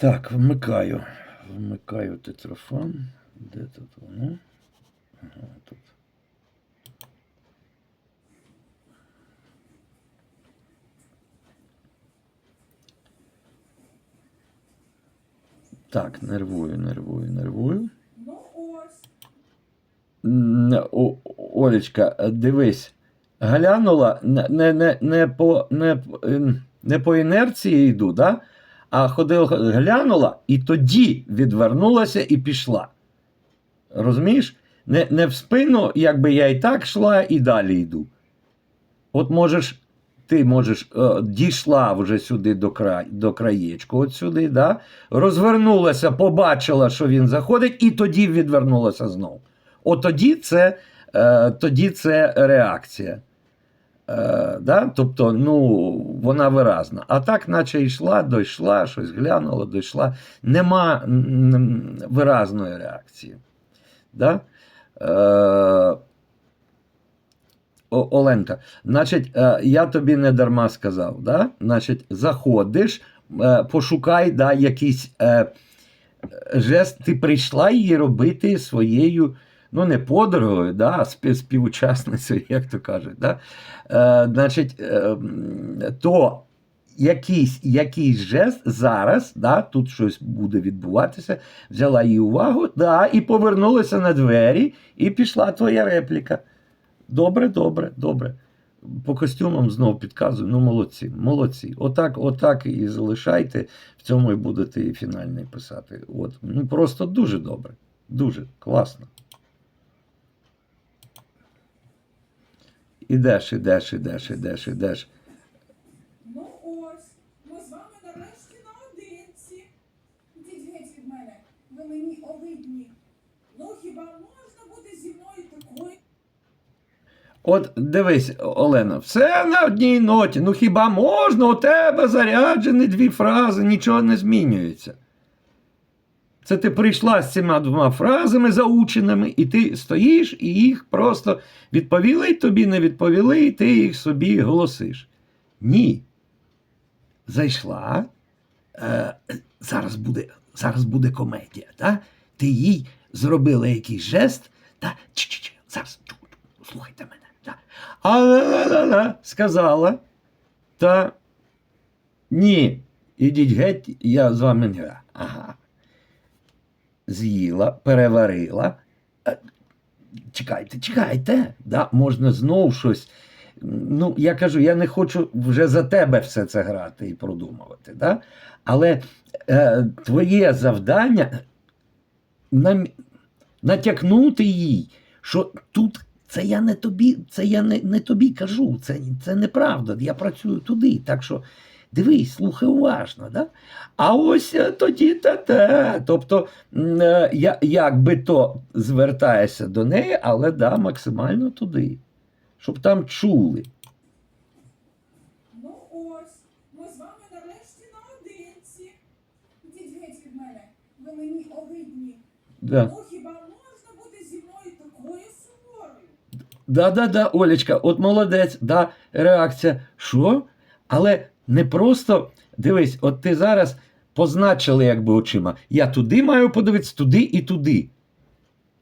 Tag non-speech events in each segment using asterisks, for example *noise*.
Так, вмикаю. Вмикаю тетрафон. Де тут воно? Ага, тут. Так, нервую, нервую, нервую. Ну ось. О, Олечка, дивись, глянула не, не, не, по, не, не по інерції йду, да? А ходила, глянула і тоді відвернулася і пішла. Розумієш? Не, не в спину, якби я і так йшла, і далі йду. От можеш, ти можеш, е, дійшла вже сюди до, край, до краєчку, от сюди, да? розвернулася, побачила, що він заходить, і тоді відвернулася знову. От тоді це, е, тоді це реакція. Е, да? Тобто, ну, вона виразна. А так, наче йшла, дійшла, щось глянула, дійшла. Нема виразної реакції. Да? Е, Оленка, значить, е, я тобі не дарма сказав, да? значить, заходиш, е, пошукай да, якийсь е, жест, ти прийшла її робити своєю, ну, не подругою, да, а спів- співучасницею, як то кажуть. Да? Е, значить, е, то якийсь, якийсь жест зараз, да, тут щось буде відбуватися, взяла її увагу, да, і повернулася на двері, і пішла твоя репліка. Добре, добре, добре. По костюмам знов підказую. Ну, молодці, молодці. Отак, отак і залишайте. В цьому і будете і фінальний писати. От. Ну, просто дуже добре. Дуже класно. Ідеш, ідеш, ідеш, ідеш, ідеш. Ну ось. Ми з вами нарешті наодинці. Ідіть геть від мене. Ви мені огидні. Ну хіба можна бути зі мною такою? От дивись, Олена, все на одній ноті. Ну хіба можна? У тебе заряджені дві фрази, нічого не змінюється. Це ти прийшла з цими двома фразами заученими, і ти стоїш і їх просто відповіли тобі, не відповіли, і ти їх собі голосиш. Ні. Зайшла. Е, зараз, буде, зараз буде комедія. Та? Ти їй зробила якийсь жест, та чи-чи-чи, зараз чу, чу, слухайте мене. Та. А ла-ла-ла-ла, сказала. Та ні, ідіть геть, я з вами не. Ага. З'їла, переварила. Е, Чекайте, чекайте. Да, можна знов щось. Ну, я кажу, я не хочу вже за тебе все це грати і продумувати. Да? Але е, твоє завдання нам, натякнути їй, що тут це я не тобі, це я не, не тобі кажу, це, це неправда. Я працюю туди. Так що дивись, слухай уважно. Да? А ось е, тоді та те. Тобто, е, я, як би то звертаєшся до неї, але да, максимально туди. Щоб там чули. Ну ось. Ми з вами нарешті наодинці. Ідіть геть від мене. Ви мені огидні. Да. Ну хіба можна бути зі мною такою суворою? Да, да, да, Олечка, от молодець, да, реакція. Що? Але не просто дивись, от ти зараз позначили якби очима. Я туди маю подивитися, туди і туди.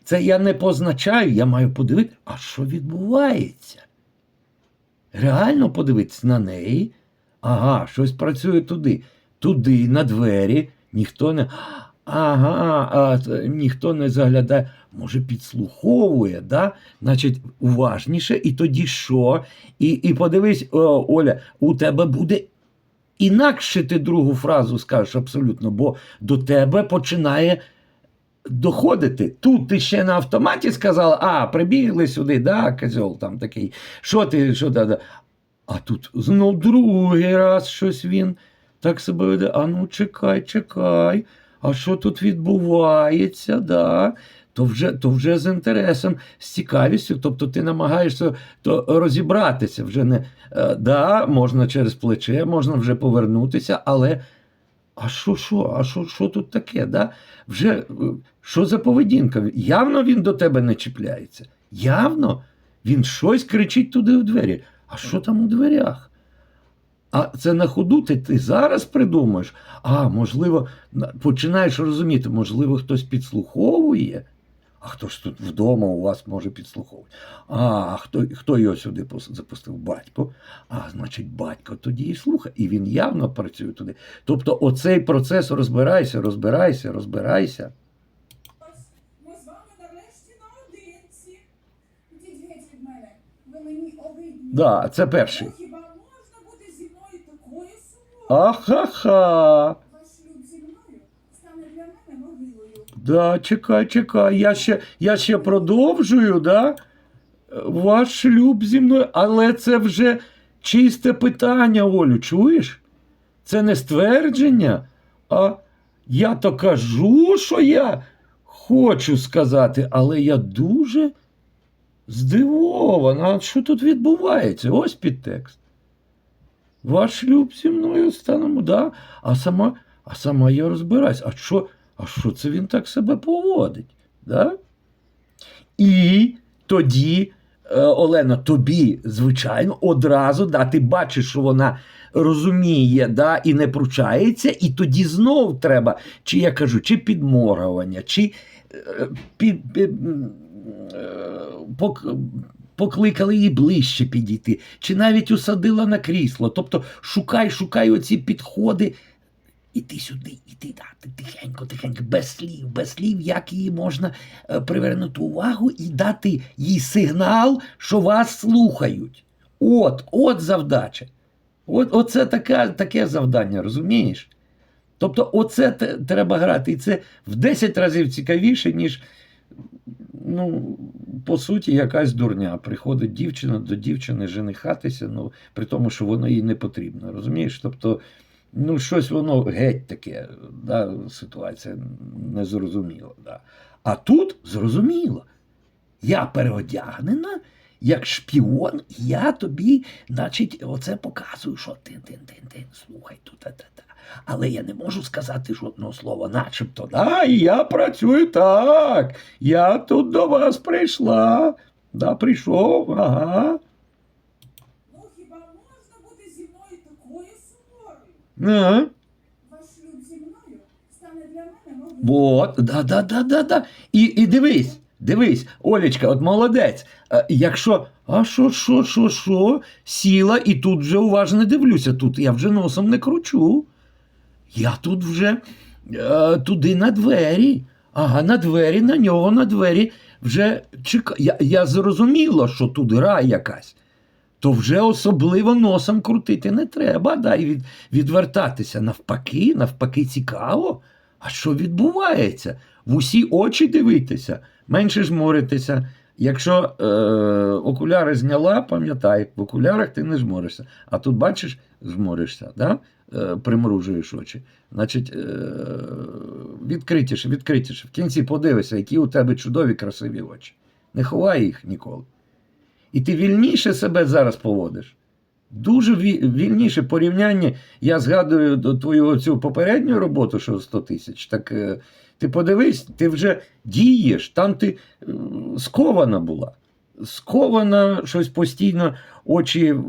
Це я не позначаю, я маю подивитися, а що відбувається? Реально подивитися на неї. Ага, щось працює туди. Туди, на двері, ніхто не. Ага, а, ніхто не заглядає, може, підслуховує, да? значить, уважніше, і тоді що? І, і подивись, о, Оля, у тебе буде інакше ти другу фразу скажеш абсолютно, бо до тебе починає доходити. Тут ти ще на автоматі сказала, а, прибігли сюди, да, козьол там такий. Що ти, що да. А тут знов другий раз щось він так себе веде. А ну чекай, чекай. А що тут відбувається? Да? То вже, то вже з інтересом, з цікавістю. Тобто ти намагаєшся то розібратися. Вже не е, да, можна через плече, можна вже повернутися, але а що, що, а що, що тут таке? Да? Вже е, що за поведінка? Явно він до тебе не чіпляється. Явно він щось кричить туди у двері. А що там у дверях? А це на ходу ти, ти зараз придумаєш. А, можливо, починаєш розуміти, можливо, хтось підслуховує. А хто ж тут вдома у вас може підслуховувати? А, хто, хто його сюди запустив? Батько. А, значить, батько тоді і слухає. І він явно працює туди. Тобто, оцей процес розбирайся, розбирайся, розбирайся. Ми з вами нарешті наодинці. Ідіть від мене. Ви мені огидні. Да, це перший. Ну, хіба можна бути зі мною такою суворою? Ахаха. Ваш шлюб зі мною стане для мене могилою. Да, чекай, чекай. Я ще, я ще продовжую, да? Ваш шлюб зі мною, але це вже чисте питання, Олю, чуєш? Це не ствердження, а я то кажу, що я хочу сказати, але я дуже здивована. Що тут відбувається? Ось підтекст. Ваш шлюб зі мною станемо, да? а сама, а сама я розбираюсь. А що, а що це він так себе поводить? Да? І тоді, е, Олена, тобі, звичайно, одразу да, ти бачиш, що вона розуміє да, і не пручається, і тоді знов треба, чи я кажу, чи підморгування, чи е, під, під, м, е, пок, покликали її ближче підійти, чи навіть усадила на крісло. Тобто шукай, шукай оці підходи. Іди сюди, іди, да, тихенько, тихенько, без слів, без слів, як її можна е, привернути увагу і дати їй сигнал, що вас слухають. От, от завдача. От, оце таке, таке завдання, розумієш? Тобто, оце треба грати. І це в 10 разів цікавіше, ніж, ну, по суті, якась дурня. Приходить дівчина до дівчини женихатися, ну, при тому, що воно їй не потрібно. Розумієш? Тобто, ну, щось воно геть таке, да, ситуація незрозуміла. Да. А тут зрозуміло. Я переодягнена, як шпіон, і я тобі, значить, оце показую, що тин тин тин тин слухай тут. Але я не можу сказати жодного слова, начебто, да, і я працюю так. Я тут до вас прийшла. Да, прийшов, ага. Ну хіба можна бути зі мною такою суворою? Ага. Ваш шлюб зі мною стане для мене могилою. От, да, да, да, да, да. І, і дивись, дивись, Олечка, от молодець. Е, якщо, а що, що, що, що, сіла, і тут вже уважно дивлюся, тут я вже носом не кручу. Я тут вже е, туди на двері. Ага, на двері, на нього, на двері. Вже чека... я, я зрозуміла, що тут гра якась. То вже особливо носом крутити не треба, да, і від, відвертатися. Навпаки, навпаки, цікаво. А що відбувається? В усі очі дивитися, менше жмуритися. Якщо е, окуляри зняла, пам'ятай, в окулярах ти не жмуришся. А тут бачиш, жмуришся, да? е, примружуєш очі. Значить, е, відкритіше, відкритіше. В кінці подивися, які у тебе чудові красиві очі. Не ховай їх ніколи. І ти вільніше себе зараз поводиш. Дуже вільніше порівняння. Я згадую твою цю попередню роботу, що 100 тисяч. Так е, ти подивись, ти вже дієш, там ти е, скована була. Скована, щось постійно, очі е,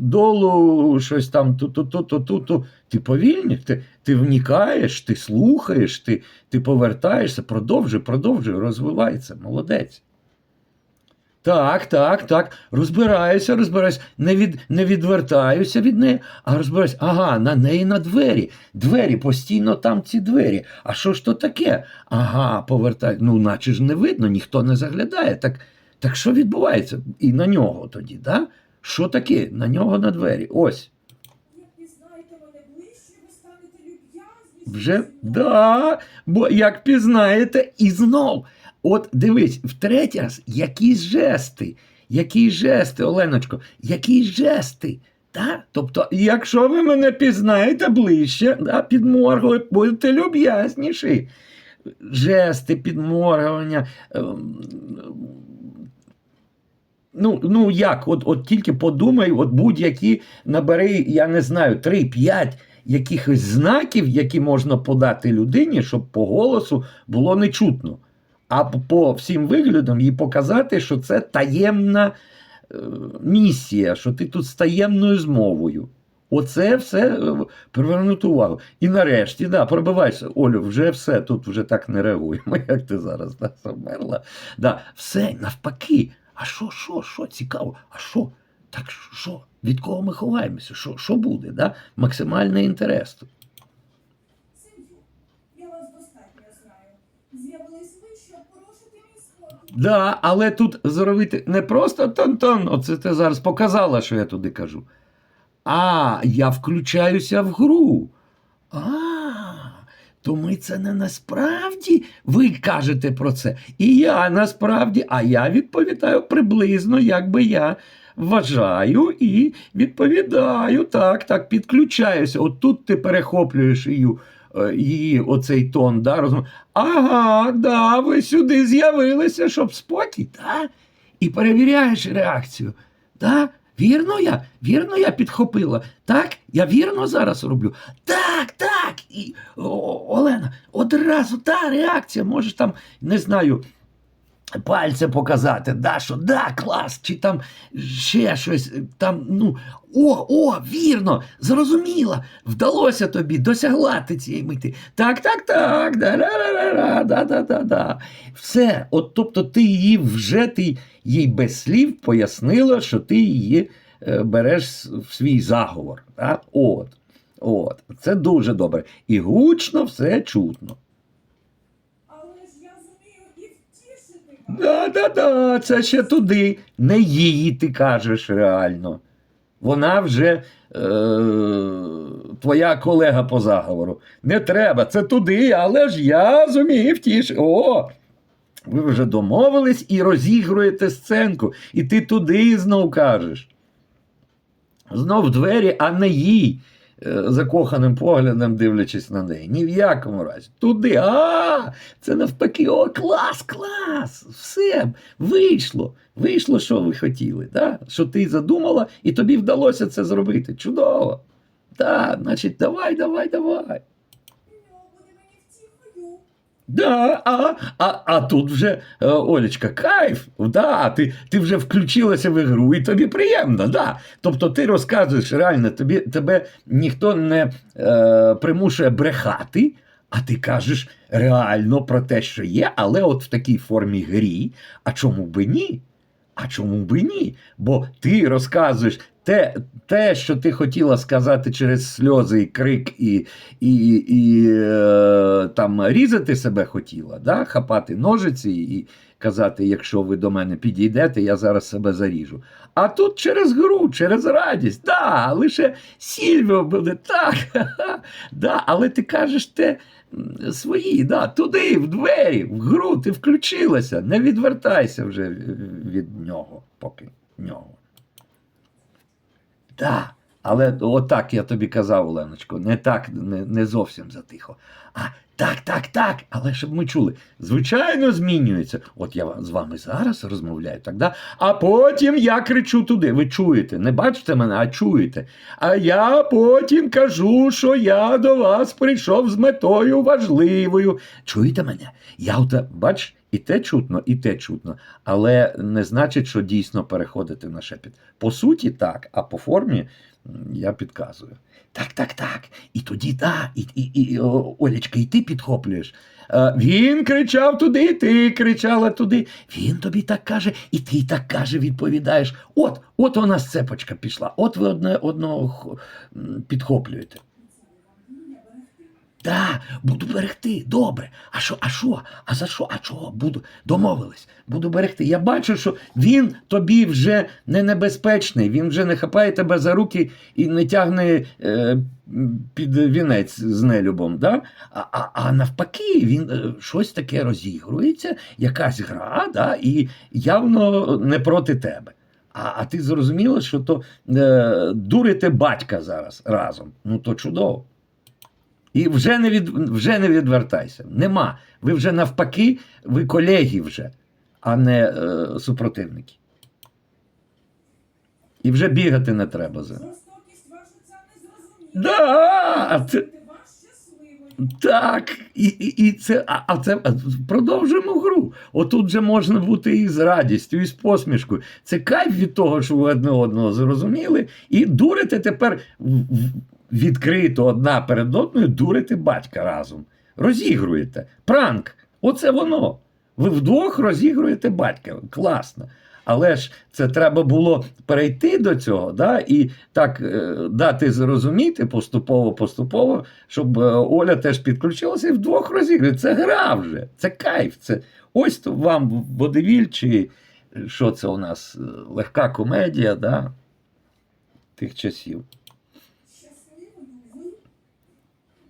долу, щось там ту-ту-ту-ту-ту. Ти повільний, ти, ти вникаєш, ти слухаєш, ти, ти повертаєшся, продовжуй, продовжуй, розвивається, молодець. Так, так, так. Розбираюся, розбираюся. Не, від, не відвертаюся від неї, а розбираюся. Ага, на неї на двері. Двері, постійно там ці двері. А що ж то таке? Ага, повертай. Ну, наче ж не видно, ніхто не заглядає. Так, так що відбувається? І на нього тоді, да? Що таке? На нього на двері. Ось. Вже да, бо як пізнаєте, і знов. От дивись, втретє раз, якісь жести, які жести, Оленочко, які жести. Да? Тобто, якщо ви мене пізнаєте ближче, да, підморгує, будете люб'язніші. Жести, підморгування. ем, Ну, ну як, от, от тільки подумай, от будь-які набери, я не знаю, 3-5 якихось знаків, які можна подати людині, щоб по голосу було не чутно. А по- всім виглядам їй показати, що це таємна е, місія, що ти тут з таємною змовою. Оце все е, привернути увагу. І нарешті, да, пробивайся. Олю, вже все, тут вже так не реагуємо, *laughs* як ти зараз да, замерла. Да, все, навпаки. А що, що, що, цікаво? А що? Так що? Від кого ми ховаємося? Що, що буде? Да? Максимальний інтерес. тут. Сеньор, я вас достатньо знаю. З'явились ви, щоб порушити мій спокій. Да, але тут зробити не просто тон-тон, оце ти зараз показала, що я туди кажу. А, я включаюся в гру. А, то ми це не насправді. Ви кажете про це. І я насправді, а я відповідаю приблизно, як би я вважаю, і відповідаю. Так, так, підключаюся. От тут ти перехоплюєш її, її оцей тон, да, розум. Ага, да, ви сюди з'явилися, щоб спокій, да? І перевіряєш реакцію. Да? Вірно я? Вірно я підхопила. Так? Я вірно зараз роблю. Так, так. І, о, Олена, одразу та реакція, можеш там, не знаю, пальця показати, да, що да, клас, чи там ще щось. там, ну, О, о, вірно, зрозуміла, вдалося тобі, досягла ти цієї мити. Так, так, так, да-да-да-да, да-да-да-да. Все, от тобто ти її вже ти їй без слів пояснила, що ти її е, береш в свій заговор. Да? От, от, Це дуже добре. І гучно все чутно. Втішити вас. Да, да, да, це ще туди. Не її ти кажеш реально. Вона вже е, твоя колега по заговору. Не треба, це туди, але ж я зумів тіш. О! Ви вже домовились і розігруєте сценку, і ти туди знов кажеш. Знов двері, а не їй, закоханим поглядом дивлячись на неї. Ні в якому разі. Туди. А, це навпаки, о, клас, клас! Все, вийшло. Вийшло, що ви хотіли. Да? Що ти задумала, і тобі вдалося це зробити. Чудово. Так, значить, давай, давай, давай. Нього буде мені втіхою. Да, а, а, а тут вже, е, Олечка, кайф, да, ти, ти вже включилася в ігру, і тобі приємно, да. Тобто ти розказуєш реально, тобі, тебе ніхто не е, примушує брехати, а ти кажеш реально про те, що є, але от в такій формі грі. А чому би ні? А чому би ні? Бо ти розказуєш те, те, що ти хотіла сказати через сльози і крик, і, і, і е, там різати себе хотіла, да? хапати ножиці і казати, якщо ви до мене підійдете, я зараз себе заріжу. А тут через гру, через радість, да, лише Сільвіо буде так. *laughs* Да, але ти кажеш те свої, да, туди, в двері, в гру, ти включилася. Не відвертайся вже від нього, поки нього. Так, але отак я тобі казав, Оленочко, не так, не, не зовсім затихо. А так, так, так. Але щоб ми чули, звичайно, змінюється. От я з вами зараз розмовляю, так, да? а потім я кричу туди. Ви чуєте, не бачите мене, а чуєте. А я потім кажу, що я до вас прийшов з метою важливою. Чуєте мене? Я оте, бач, і те чутно, і те чутно. Але не значить, що дійсно переходити на шепіт. По суті, так, а по формі я підказую. Так, так, так. І тоді так, і, і, і Олечка, і ти підхоплюєш. Е, він кричав туди, ти кричала туди. Він тобі так каже, і ти так каже, відповідаєш. От, от вона сцепочка пішла, от ви одне одного підхоплюєте. Так, буду берегти. Добре. А що, а що? А за що? А чого? Буду домовились. Буду берегти. Я бачу, що він тобі вже не небезпечний, він вже не хапає тебе за руки і не тягне е, під вінець з нелюбом. Да? А, а, а навпаки, він е, щось таке розігрується, якась гра, да? і явно не проти тебе. А, а ти зрозуміла, що то е, дурите батька зараз разом. Ну то чудово. І вже не, від, вже не відвертайся. Нема. Ви вже навпаки, ви колеги вже, а не е, супротивники. І вже бігати не треба за. Да, це-. Так, і, і, і це, а, а це а продовжуємо гру. Отут же можна бути і з радістю, і з посмішкою. Це кайф від того, що ви одне одного зрозуміли, і дурите тепер в- в- відкрито одна перед одною, дурите батька разом. Розігруєте. Пранк. Оце воно. Ви вдвох розігруєте батька. Класно. Але ж це треба було перейти до цього, да, і так е, дати зрозуміти поступово-поступово, щоб е, Оля теж підключилася і вдвох розігрує. Це гра вже, це кайф. Це ось то вам водевіль, чи що це у нас? е, Легка комедія, да, тих часів. Щасливою ви?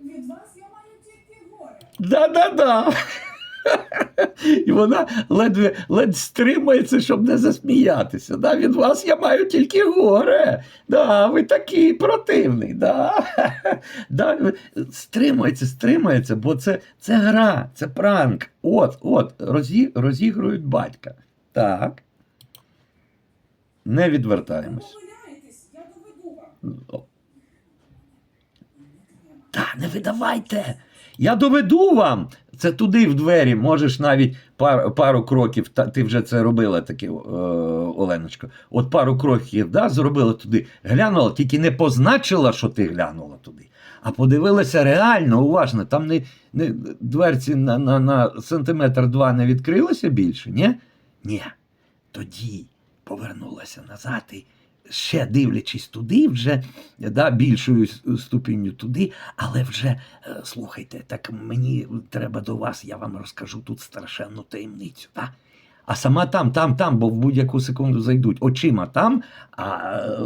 Від вас я маю тільки горе. Да-да-да. І вона ледве ледь стримається, щоб не засміятися. Да? Від вас я маю тільки горе. Да, ви такий противний. Да? Да? Стримається, стримається, бо це, це гра, це пранк. От, от, розі, розігрують батька. Так. Не відвертаємось. помиляєтесь, я доведу вам. Та не видавайте. Я доведу вам. Це туди в двері. Можеш навіть пар, пару кроків. Та, ти вже це робила таке, Оленочко. От пару кроків да, зробила туди. Глянула, тільки не позначила, що ти глянула туди. А подивилася реально, уважно. Там не, не дверці на, на, на сантиметр два не відкрилося більше, ні? Ні. Тоді повернулася назад і ще дивлячись туди, вже да, більшою ступінню туди, але вже е, слухайте, так мені треба до вас, я вам розкажу тут страшенну таємницю. Да? А сама там, там, там, бо в будь-яку секунду зайдуть очима там, а е,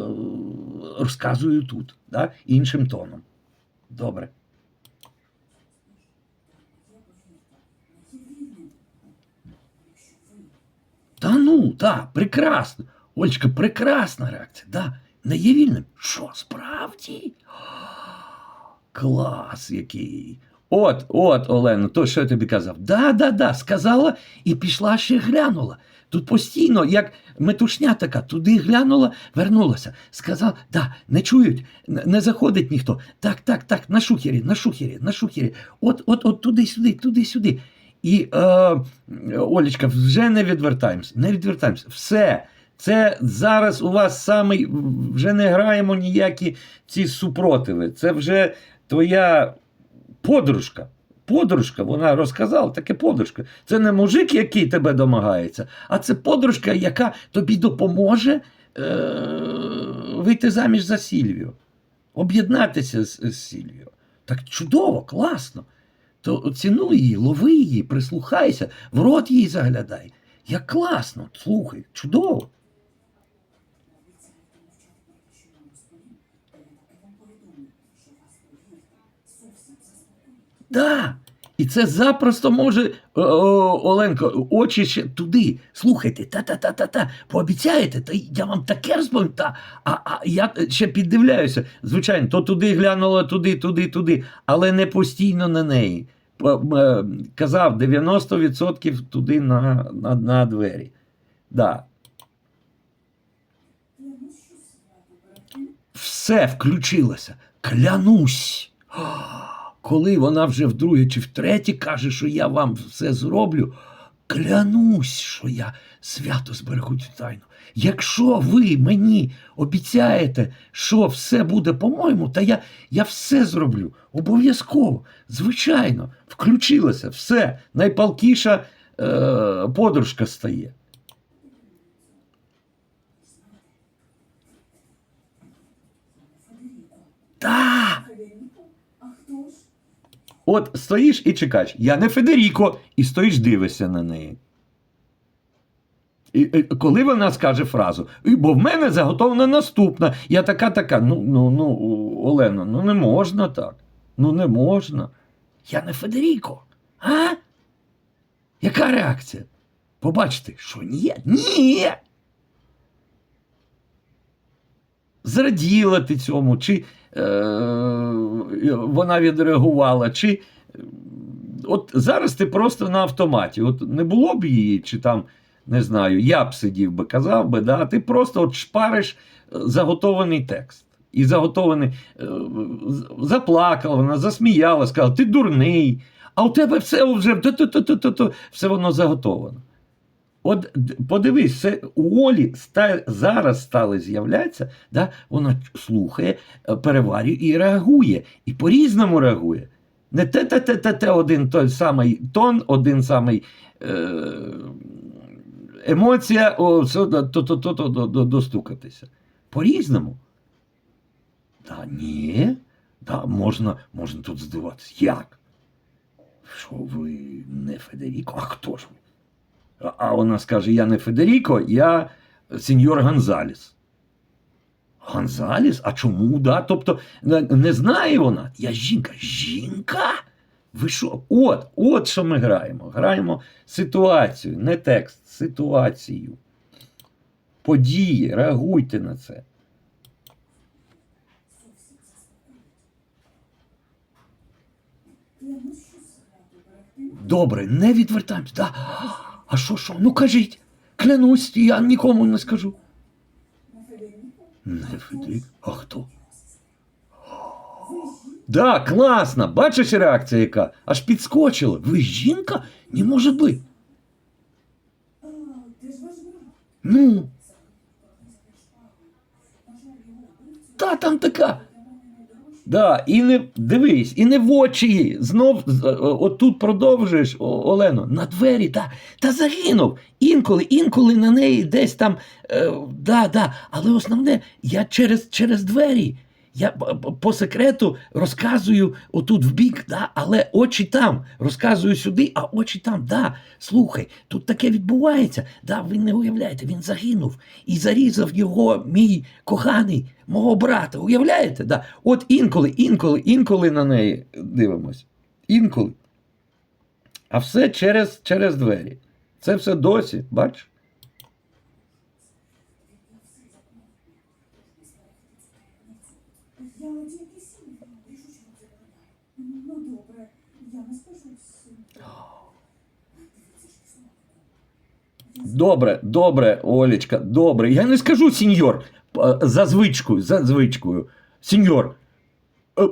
розказую тут, да? іншим тоном. Добре. Та ну, так, прекрасно. Олечка, прекрасна реакція. Да, не є вільним. Що, справді? Клас який. От, от, Олено, то що я тобі казав? Да, да, да, сказала і пішла ще глянула. Тут постійно, як метушня така, туди глянула, вернулася. Сказала, да, не чують, не заходить ніхто. Так, так, так, на шухері, на шухері, на шухері. От, от, от туди-сюди, туди-сюди. І е, Олечка, вже не відвертаємось, не відвертаємось. Все. Це зараз у вас самий, вже не граємо ніякі ці супротиви. Це вже твоя подружка. Подружка, вона розказала, таке подружка. Це не мужик, який тебе домагається, а це подружка, яка тобі допоможе е- вийти заміж за Сільвію, об'єднатися з, з Сільвією. Так чудово, класно. То цінуй її, лови її, прислухайся, в рот їй заглядай. Як класно, слухай, чудово. Да. І це запросто може, о, о, Оленко, очі ще туди. Слухайте, та-та-та-та-та, пообіцяєте, та я вам таке розповім. Та, а, а я ще піддивляюся. Звичайно, то туди глянула, туди, туди, туди, але не постійно на неї. Е, Казав 90% туди на, на, на двері. Да. Все включилося. Клянусь. Коли вона вже вдруге чи втретє каже, що я вам все зроблю, клянусь, що я свято зберегу цю тайну. Якщо ви мені обіцяєте, що все буде по-моєму, та я, я все зроблю. Обов'язково, звичайно, включилося, все. Найпалкіша е, подружка стає. Федеріко, а хто ж? От стоїш і чекаєш. Я не Федеріко, і стоїш, дивишся на неї. І, і коли вона скаже фразу, «І, бо в мене заготовлена наступна, я така, така. Ну, ну, ну, Олено, ну не можна так. Ну не можна. Я не Федеріко. А? Яка реакція? Побачите, що ні? Ні. Зраділа ти цьому, чи е, вона відреагувала, чи от зараз ти просто на автоматі. От не було б її, чи там, не знаю, я б сидів би, казав би, да, ти просто от шпариш е, заготований текст. І заготований, е, заплакала вона, засміяла, сказала, ти дурний, а у тебе все вже все воно заготовано. От подивись, це у Олі ста, зараз стали з'являтися, да, вона слухає, е, переварює і реагує. І по-різному реагує. Не те те те те те один той самий тон, один самий е, емоція, о, все, то, то, то, то, то, до- достукатися. По-різному. Та ні. Да, можна, можна тут здиватися. Як? Що ви не Федеріко? А хто ж ви? А- вона скаже: Я не Федеріко, я сеньор Гонзаліс. Гонзаліс? А чому? Да? Тобто не, знає вона. Я жінка. Жінка? Ви що? От, от що ми граємо. Граємо ситуацію, не текст, ситуацію. Події, реагуйте на це. Добре, не відвертаємось. Да. А що, що? Ну кажіть. Клянусь, я нікому не скажу. на Не Федерік. А хто? Да, класно. Бачиш реакція яка? Аж підскочила. Ви жінка? Не може брат? Ну, та там така. Да, і не дивись, і не в очі. Знов е, отут продовжуєш, Олено, на двері, та, та загинув. Інколи, інколи на неї десь там. Е, да, да. Але основне, я через, через двері. Я по секрету розказую отут в бік, да, але очі там. Розказую сюди, а очі там. Да, слухай, тут таке відбувається. Да, ви не уявляєте, він загинув і зарізав його мій коханий, мого брата. Уявляєте? Да. От інколи, інколи, інколи на неї дивимось. Інколи. А все через, через двері. Це все досі, бачиш? Я тільки сім рішуче вам забороняю. Ну, добре, я не скажусь. Дивіться ж знову. Добре, добре, Олечка, добре. Я не скажу сеньор за звичкою, за звичкою. Сеньор. Е,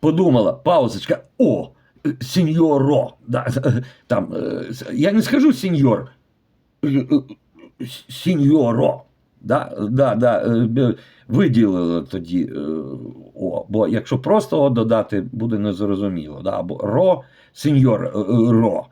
Подумала, паузочка. О, е, сеньоро. Да, е, там, е, я не скажу сеньор. Е, е, Сеньоро. Да, да, да, е, виділили тоді е, о, бо якщо просто о додати, буде незрозуміло. Да, або ро, сеньор е, е, ро.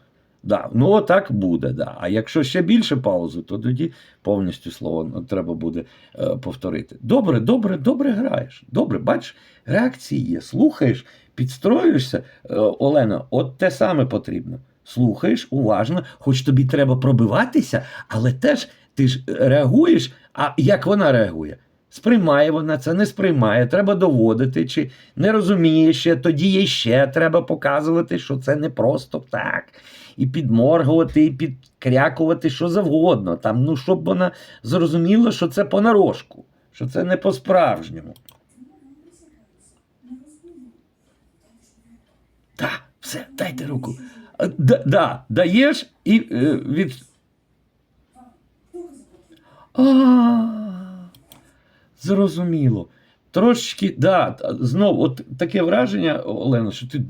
Да, ну так буде. Да. А якщо ще більше паузи, то тоді повністю слово ну, треба буде е, повторити. Добре, добре, добре граєш. Добре, бачиш, реакції є. Слухаєш, підстроюєшся, е, Олена, от те саме потрібно. Слухаєш уважно, хоч тобі треба пробиватися, але теж ти ж реагуєш, а як вона реагує? Сприймає вона це, не сприймає, треба доводити, чи не розуміє ще, тоді їй ще треба показувати, що це не просто так. І підморгувати, і підкрякувати, що завгодно. Там, ну, щоб вона зрозуміла, що це понарошку, що це не по-справжньому. Так, все, дайте руку. Да, да, даєш і е, від. А, зрозуміло. Трошечки, да, знов, от таке враження, Олено, що ти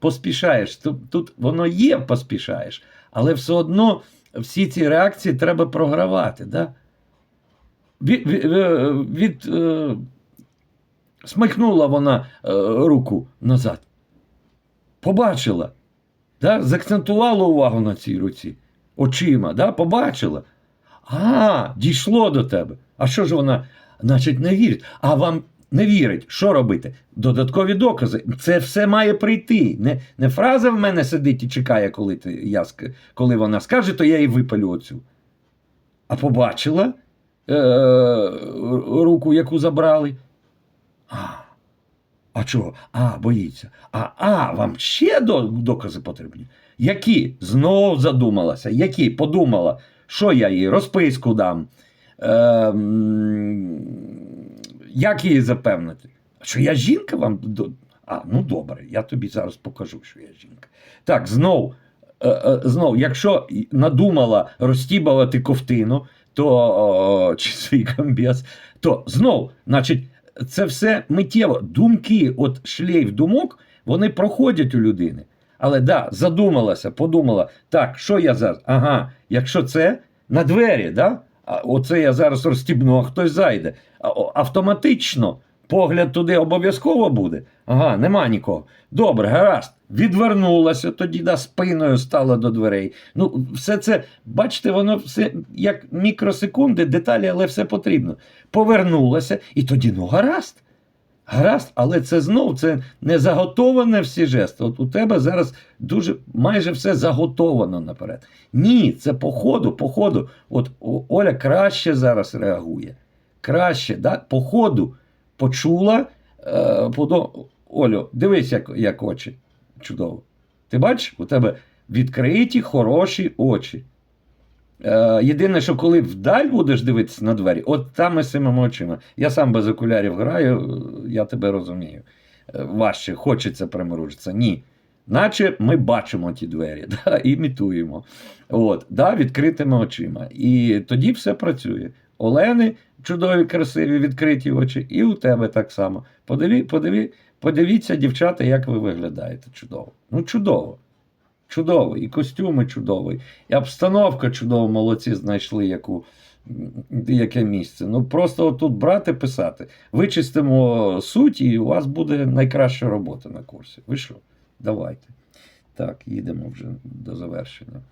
поспішаєш. Тут, воно є, поспішаєш, але все одно всі ці реакції треба програвати. Да? Від, від, від, е, смикнула вона е, руку назад. Побачила. Да? Закцентувала увагу на цій руці. Очима, да? побачила. А, дійшло до тебе. А що ж вона, значить, не вірить? А вам не вірить. Що робити? Додаткові докази. Це все має прийти. Не, не фраза в мене сидить і чекає, коли, ти, я, коли вона скаже, то я їй випалю оцю. А побачила е, руку, яку забрали. А, а чого? А, боїться. А, а вам ще до- докази потрібні? Які? Знов задумалася. Які? Подумала, що я їй розписку дам. Ем, як її запевнити? Що я жінка вам? А, ну добре, я тобі зараз покажу, що я жінка. Так, знов, е, е, знов, якщо надумала розтібувати ковтину, то, чи свій комбез, то знов, значить, це все миттєво. Думки, от шлейф думок, вони проходять у людини. Але да, задумалася, подумала, так, що я зараз? Ага, якщо це на двері, да? Оце я зараз розстібну, а хтось зайде. Автоматично погляд туди обов'язково буде. Ага, нема нікого. Добре, гаразд. Відвернулася тоді да, спиною стала до дверей. Ну, все це, бачите, воно все як мікросекунди, деталі, але все потрібно. Повернулася, і тоді, ну, гаразд. Гаразд, але це знов це не заготоване всі жести. От у тебе зараз дуже майже все заготовано наперед. Ні, це по ходу, по ходу. От Оля краще зараз реагує. Краще, да? по ходу почула. Е, подо... Олю, дивись, як, як очі. Чудово. Ти бачиш, у тебе відкриті, хороші очі. Е, єдине, що коли вдаль будеш дивитися на двері, от там і з цими очима. Я сам без окулярів граю, я тебе розумію. Е, важче, хочеться примружитися. Ні. Наче ми бачимо ті двері, *laughs* да, імітуємо. От, да, відкритими очима. І тоді все працює. Олени чудові, красиві, відкриті очі, і у тебе так само. Подиві, подиві, подивіться, дівчата, як ви виглядаєте. Чудово. Ну, чудово. Чудово. І костюми чудові, і обстановка чудова, молодці знайшли яку, яке місце. Ну просто отут брати, писати. Вичистимо суть, і у вас буде найкраща робота на курсі. Ви що? Давайте. Так, їдемо вже до завершення.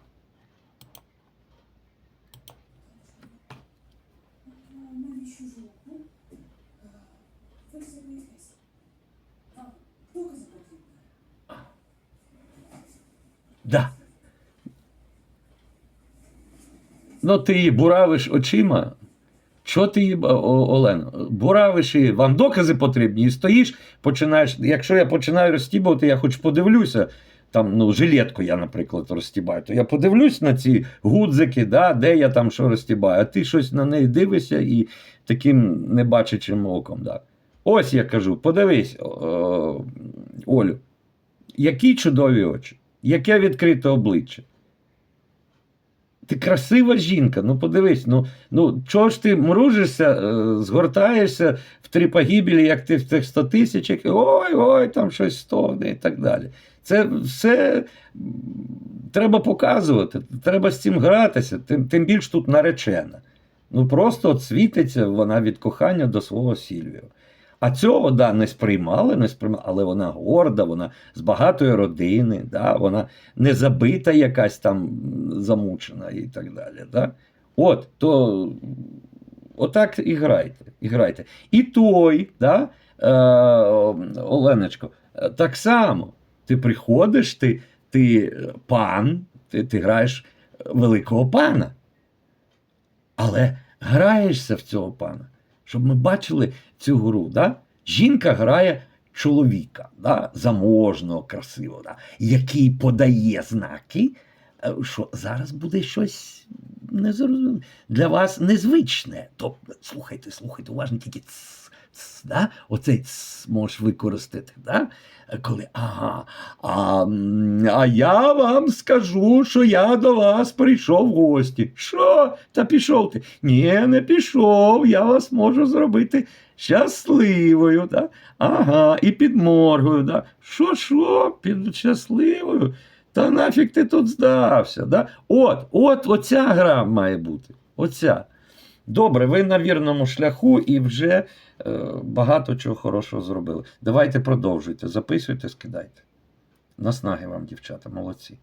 А навіщо жовту? Ви серйозність. А, докази потрібні. Да. Ну, ти її буравиш очима. Що ти її, О- Олено, буравиш її, вам докази потрібні, і стоїш, починаєш. Якщо я починаю розстібувати, я хоч подивлюся. Там, ну, жилетку я, наприклад, розстібаю, то я подивлюсь на ці гудзики, да, де я там що розстібаю, а ти щось на неї дивишся і таким небачачим оком. Да. Ось я кажу, подивись, Олю, які чудові очі, яке відкрите обличчя. Ти красива жінка, ну подивись, ну, ну чого ж ти мружишся, е, згортаєшся в три погибелі, як ти в тих 100 тисячах, ой, ой, там щось стогне і так далі. Це все треба показувати, треба з цим гратися, тим, тим більш тут наречена. Ну просто світиться вона від кохання до свого Сільвіо. А цього да, не сприймали, не сприймали, але вона горда, вона з багатої родини, да, вона не забита якась там замучена і так далі. Да? От, то отак і грайте. І, грайте. і той, да, е, Оленочко, так само. Ти приходиш, ти, ти пан, ти, ти граєш великого пана. Але граєшся в цього пана, щоб ми бачили цю гру. Да? Жінка грає чоловіка, да? заможного, красивого, да? який подає знаки, е, що зараз буде щось незрозуміле, для вас незвичне. Тобто, слухайте, слухайте, уважно тільки да? оцей ц можеш використати. Да? Коли ага, а, а я вам скажу, що я до вас прийшов в гості. Що? Та пішов ти? Ні, не пішов. Я вас можу зробити щасливою. Да? Ага, і підморгую. Да? Що, що? Під щасливою? Та нафіг ти тут здався. Да? От, от, оця гра має бути. Оця. Добре, ви на вірному шляху і вже е, багато чого хорошого зробили. Давайте продовжуйте, записуйте, скидайте. Наснаги вам, дівчата, молодці.